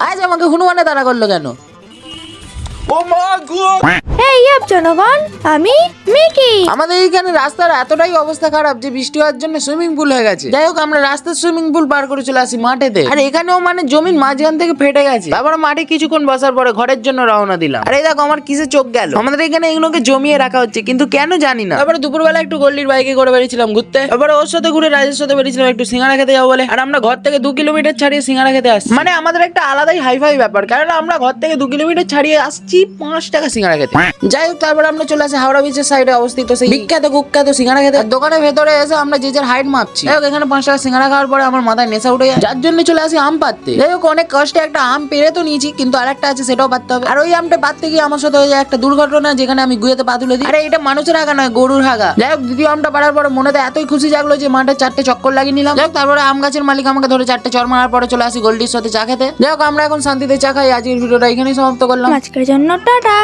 আজ আমাকে হনুমানে তাড়া করল কেন? এই ইয়াব জনগণ। আমি মিকি। আমাদের এইখানে রাস্তার এতটাই অবস্থা খারাপ যে বৃষ্টি হওয়ার জন্য সুইমিং পুল হয়ে গেছে। যাই হোক আমরা রাস্তার সুইমিং পুল পার করে চলে আসি মাঠেতে। আর এখানেও মানে জমির মাঝখান থেকে ফেটে গেছে। তারপরে মাঠে কিছুক্ষণ বসার পরে ঘরের জন্য রওনা দিলাম। আর এই দেখো আমার কিসে চোখ গেল? আমাদের এখানে এগুলোকে জমিয়ে রাখা হচ্ছে কিন্তু কেন জানি না। তারপরে দুপুরবেলা একটু গল্লির বাইকে করে বেরিয়েছিলাম ঘুরতে। তারপরে ওর সাথে ঘুরে রাজের সাথে বেরিয়েছিলাম একটু সিঙ্গারা খেতে যাব বলে। আর আমরা ঘর থেকে দু কিলোমিটার ছাড়িয়ে সিঙ্গারা খেতে আসছি। মানে আমাদের একটা আলাদাই হাইফাই ব্যাপার কারণ আমরা ঘর থেকে দু কিলোমিটার ছাড়িয়ে আসছি পাঁচ টাকা সিঙ্গারা খেতে। যাই হোক তারপর আমরা চলে আসি হাওড়া বিচের সাইডে অবস্থিত সেই বিখ্যাত কুখ্যাত সিঙ্গারা খেতে। দোকানের ভেতরে এসে আমরা যে যার হাইট মাপছি। যাই হোক এখানে পাঁচ টাকা সিঙ্গারা খাওয়ার পরে আমার মাথায় নেশা উঠে যায়। যার জন্য চলে আসি আম পাততে যাই হোক অনেক কষ্টে একটা আম পেরে তো নিয়েছি কিন্তু আরেকটা আছে সেটাও পাততে হবে। আর ওই আমটা পাততে গিয়ে আমার সাথে হয়ে যায় একটা দুর্ঘটনা যেখানে আমি গুয়েতে পা তুলে দিই। আরে এটা মানুষের আগা নয় গরুর হাগা। যাই হোক দ্বিতীয় আমটা পাড়ার পরে মনে এতই খুশি জাগলো যে মাঠে চারটে চক্কর লাগিয়ে নিলাম। যাই হোক তারপরে আম গাছের মালিক আমাকে ধরে চারটে চর মারার পরে চলে আসি গোল্ডির সাথে চা খেতে। যাই হোক আমরা এখন শান্তিতে চা খাই। আজকের ভিডিওটা এখানেই সমাপ্ত করলাম। আজকের জন্য টাটা।